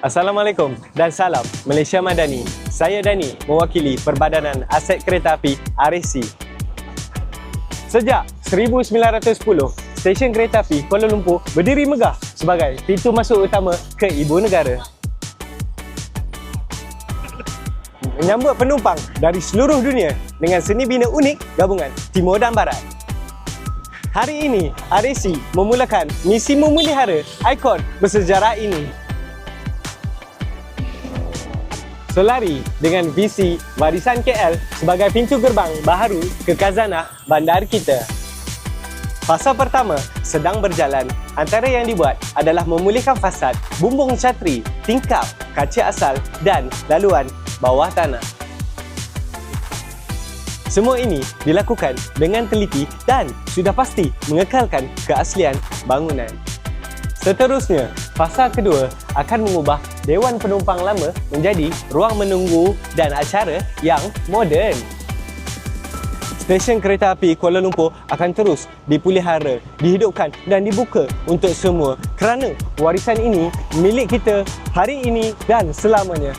Assalamualaikum dan salam Malaysia Madani. Saya Dani mewakili Perbadanan Aset Kereta Api RAC. Sejak 1910, stesen kereta api Kuala Lumpur berdiri megah sebagai pintu masuk utama ke ibu negara. Menyambut penumpang dari seluruh dunia dengan seni bina unik gabungan Timur dan Barat. Hari ini, RAC memulakan misi memelihara ikon bersejarah ini Solari dengan visi Warisan KL sebagai pintu gerbang baharu ke khazanah bandar kita. Fasa pertama sedang berjalan. Antara yang dibuat adalah memulihkan fasad, bumbung catri, tingkap, kaca asal dan laluan bawah tanah. Semua ini dilakukan dengan teliti dan sudah pasti mengekalkan keaslian bangunan. Seterusnya, fasa kedua akan mengubah Dewan Penumpang lama menjadi ruang menunggu dan acara yang moden. Stesen kereta api Kuala Lumpur akan terus dipelihara, dihidupkan dan dibuka untuk semua kerana warisan ini milik kita hari ini dan selamanya.